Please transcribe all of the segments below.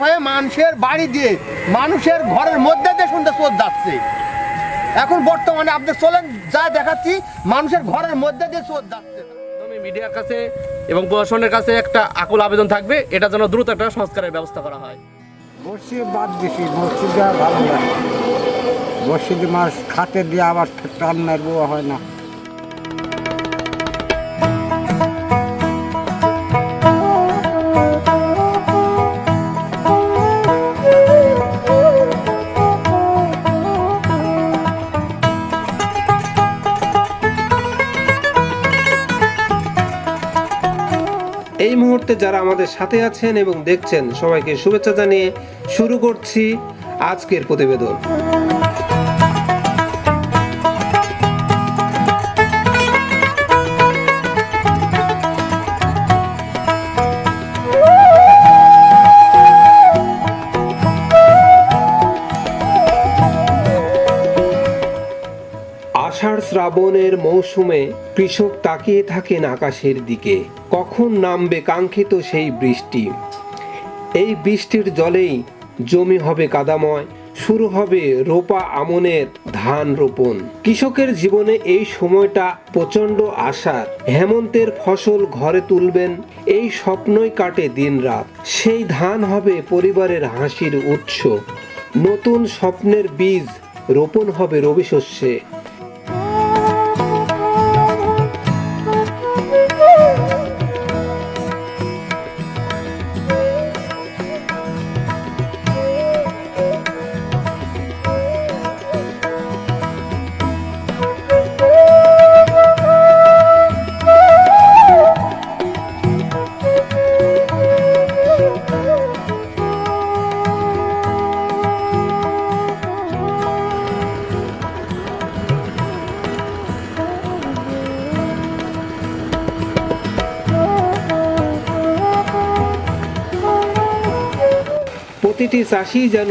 ভয়ে মানুষের বাড়ি দিয়ে মানুষের ঘরের মধ্যে দিয়ে শুনতে চোর যাচ্ছে। এখন বর্তমানে আপনি চলেন যা দেখাচ্ছি মানুষের ঘরের মধ্যে দিয়ে চোর যাচ্ছে। মিডিয়ার কাছে এবং প্রশাসনের কাছে একটা আকুল আবেদন থাকবে এটা যেন দ্রুত একটা সংস্কারের ব্যবস্থা করা হয়। মসজিদ বাদ দিছি মসজিদে ভালো না। মসজিদে মাছ খাতে দিয়ে আবার টান মারবো হয় না। এই মুহূর্তে যারা আমাদের সাথে আছেন এবং দেখছেন, সবাইকে শুভেচ্ছা জানিয়ে শুরু করছি আজকের প্রতিবেদন। আষাঢ় শ্রাবণের মৌসুমে কৃষক তাকিয়ে থাকেন আকাশের দিকে। কখন নামবে কাঙ্ক্ষিত সেই বৃষ্টি? এই বৃষ্টির জলেই জমি হবে কাদাময়, শুরু হবে রোপা আমনের ধান রোপণ। কৃষকের জীবনে এই সময়টা প্রচণ্ড আশার। হেমন্তের ফসল ঘরে তুলবেন, এই স্বপ্নই কাটে দিনরাত। সেই ধান হবে পরিবারের হাসির উৎস। নতুন স্বপ্নের বীজ রোপণ হবে রবি শস্যে। প্রতিটি চাষি যেন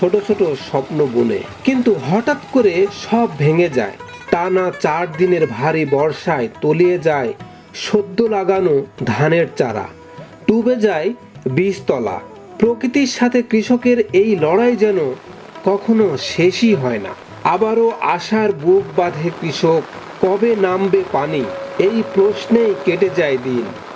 ছোট ছোট স্বপ্ন বুনে। কিন্তু হঠাৎ করে সব ভেঙে যায়। টানা চার দিনের ভারী বর্ষায় তলিয়ে যায় সদ্য লাগানো ধানের চারা। ডুবে যায় বীজতলা। প্রকৃতির সাথে কৃষকের এই লড়াই যেন কখনো শেষই হয় না। আবারও আশার বুক বাঁধে কৃষক, কবে নামবে পানি? এই প্রশ্নেই কেটে যায় দিন।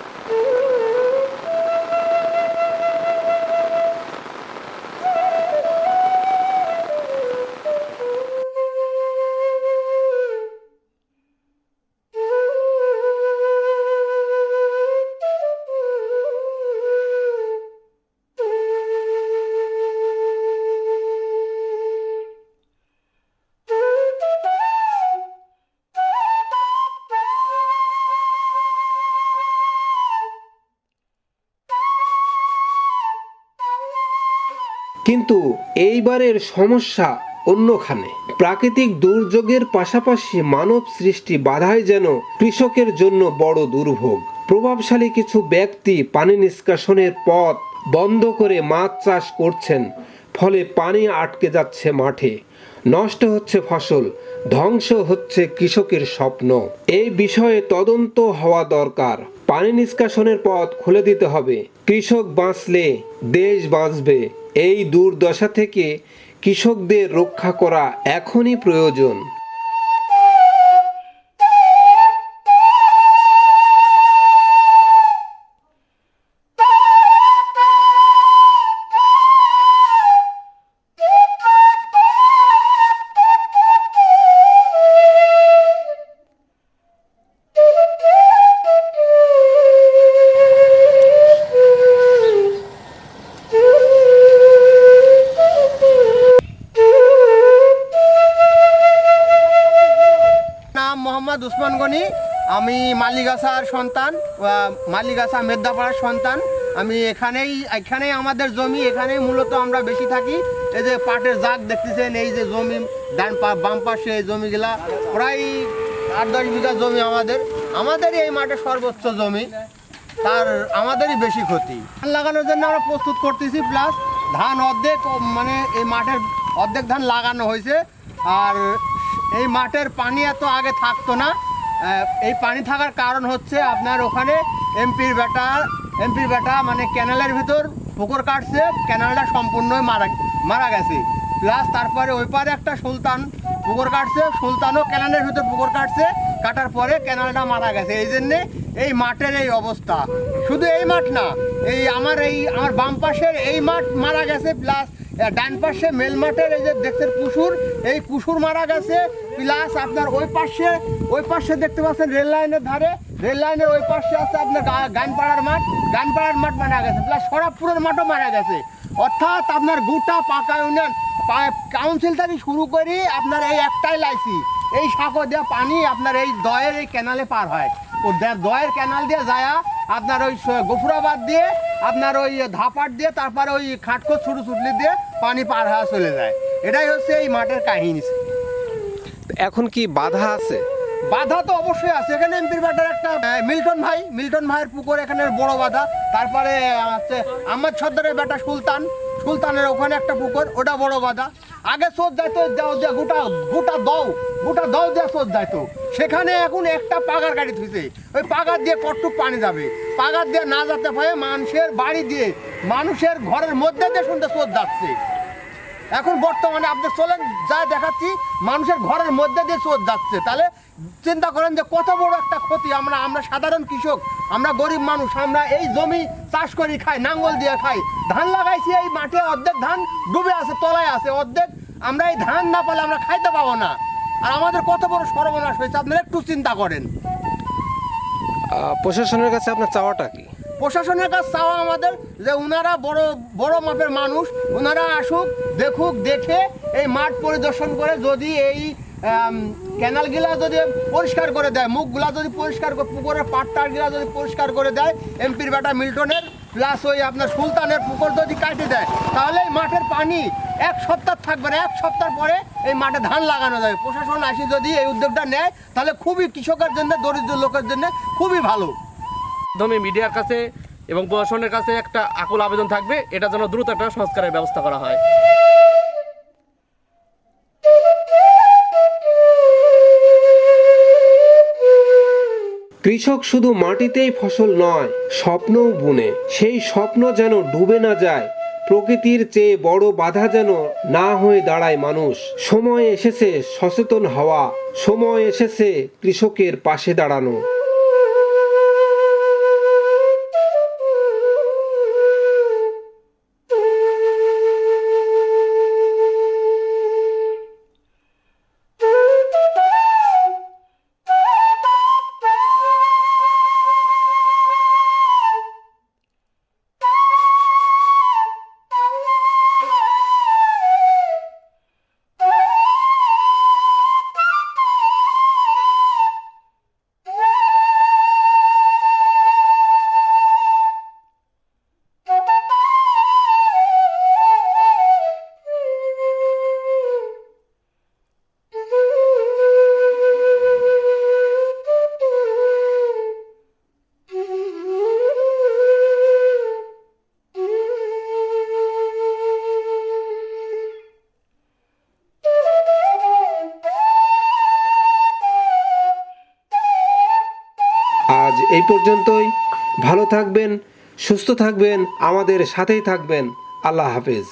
কিন্তু এইবারের সমস্যা অন্যখানে। প্রাকৃতিক দুর্যোগের পাশাপাশি মানব সৃষ্টি বাধায় যেন কৃষকের জন্য বড় দুর্ভোগ। প্রভাবশালী কিছু ব্যক্তি পানি নিষ্কাশনের পথ বন্ধ করে মাছ চাষ করছেন, ফলে পানি আটকে যাচ্ছে মাঠে। নষ্ট হচ্ছে ফসল, ধ্বংস হচ্ছে কৃষকের স্বপ্ন। এই বিষয়ে তদন্ত হওয়া দরকার। পানি নিষ্কাশনের পথ খুলে দিতে হবে। কৃষক বাঁচলে দেশ বাঁচবে। এই দুর্দশা থেকে কৃষকদের রক্ষা করা এখনই প্রয়োজন। মোহাম্মদ উসমান গনি, আমি মালিগাছার সন্তান মালিগাছা মেদ্দাপাড়ার সন্তান। আমি এখানেই এখানেই আমাদের জমি, এখানেই মূলত আমরা বেশি থাকি। এই যে পাটের জাগ দেখতেছেন, এই যে জমি, ডান বাম পাশে এই জমিগুলা, প্রায় আট দশ বিঘা জমি আমাদের। আমাদেরই এই মাঠে সর্বোচ্চ জমি। তার, আমাদেরই বেশি ক্ষতি। ধান লাগানোর জন্য আমরা প্রস্তুত করতেছি, প্লাস ধান অর্ধেক মানে এই মাঠের অর্ধেক ধান লাগানো হয়েছে। আর এই মাঠের পানি এত আগে থাকতো না। এই পানি থাকার কারণ হচ্ছে আপনার ওখানে এমপির বেটা এমপির বেটা মানে ক্যানেলের ভিতর পুকুর কাটছে, ক্যানালটা সম্পূর্ণই মারা মারা গেছে। প্লাস তারপরে ওই পারে একটা সুলতান পুকুর কাটছে, সুলতানও ক্যানালের ভিতর পুকুর কাটছে, কাটার পরে ক্যানালটা মারা গেছে। এই জন্যে এই মাঠের এই অবস্থা। শুধু এই মাঠ না, এই আমার এই, আমার বাম পাশের এই মাঠ মারা গেছে, প্লাস ডান পাশে মেল মাঠের এই যে দেখছেন কুসুর, এই কুসুর মারা গেছে। প্লাস আপনার ওই পাশে ওই পাশে দেখতে পাচ্ছেন রেল লাইনের ধারে, রেল লাইনের ওই পাশে আছে আপনার গানপাড়ার মাঠ। গানপাড়ার মাঠ মারা গেছে, প্লাস সরাবপুরের মাঠও মারা গেছে। অর্থাৎ আপনার গোটা পাকা ইউনিয়ন কাউন্সিল থেকে শুরু করে আপনার এই একটাই লাইসি এই সাঁকো দেওয়া পানি আপনার এই দয়ের এই ক্যানালে পার হয়। দয়ের ক্যানাল দিয়ে যায় আপনার ওই গফুরাবাদ দিয়ে আপনার ওই ধাপাট দিয়ে তারপরে ওই খাটকো ছুটু ছুটলি দিয়ে পানি পার হওয়া চলে যায়। এটাই হচ্ছে এই মাঠের কাহিনী। এখন কি বাধা আছে? বাধা তো অবশ্যই আছে। এখানে এমপির ব্যাটার একটা মিল্টন ভাই মিল্টন ভাইয়ের পুকুর এখানে বড় বাধা। তারপরে হচ্ছে আহমদ সর্দারের বেটা সুলতান। সুলতানের ওখানে একটা পুকুর ওটা বড় বাধা। আগে সোদ যাইতো গোটা গোটা দও গোটা দও দিয়ে সোদ যাইতো। সেখানে এখন একটা পাগার গাড়ি থুইছে। ওই পাগার দিয়ে কটটুক পানি যাবে। পাগার দিয়ে না যেতে ভয়ে মানুষের বাড়ি দিয়ে, মানুষের ঘরের মধ্যে দিয়ে শুনতে সোদ যাচ্ছে। এখন বর্তমানে আপনি চলেন, যা দেখাচ্ছি, মানুষের ঘরের মধ্যে দিয়ে চোর যাচ্ছে। তাহলে চিন্তা করেন যে কত বড় একটা ক্ষতি। আমরা আমরা সাধারণ কৃষক, আমরা গরিব মানুষ, আমরা এই জমি চাষ করি, খাই, নাঙ্গল দিয়ে খাই। ধান লাগাইছি, এই মাঠে অর্ধেক ধান ডুবে আছে, তলায় আছে, অর্ধেক আমরা এই ধান না পেলে আমরা খাইতে পাবো না। আর আমাদের কত বড় সর্বনাশ হয়েছে, আপনারা একটু চিন্তা করেন। প্রশাসনের কাছে আপনার চাওয়াটা কি? প্রশাসনের কাছে চাওয়া আমাদের যে ওনারা বড় বড় মাপের মানুষ। ওনারা আসুক, দেখুক, দেখে এই মাঠ পরিদর্শন করে যদি এই ক্যানালগুলা যদি পরিষ্কার করে দেয়, মুখগুলা যদি পরিষ্কার করে, পুকুরের পাটটারগুলা যদি পরিষ্কার করে দেয়, এমপির বেটা মিল্টনের প্লাস ওই আপনার সুলতানের পুকুর যদি কাটে দেয়, তাহলে এই মাঠের পানি এক সপ্তাহ থাকবে না, এক সপ্তাহ পরে এই মাঠে ধান লাগানো যাবে। প্রশাসন আসি যদি এই উদ্যোগটা নেয়, তাহলে খুবই কৃষকের জন্য, দরিদ্র লোকের জন্য খুবই ভালো। মাধ্যমে মিডিয়ার কাছে এবং প্রশাসনের কাছে একটা আকুল আবেদন থাকবে, এটা যেন দ্রুত একটা সংস্কারের ব্যবস্থা করা হয়। কৃষক শুধু মাটিতেই ফসল নয়, স্বপ্নও বুনে। সেই স্বপ্ন যেন ডুবে না যায়, প্রকৃতির চেয়ে বড় বাধা যেন না হয়ে দাঁড়ায় মানুষ। সময় এসেছে সচেতন হওয়া, সময় এসেছে কৃষকের পাশে দাঁড়ানো। এই পর্যন্তই। ভালো থাকবেন সুস্থ থাকবেন আমাদের সাথেই থাকবেন। আল্লাহ হাফেজ।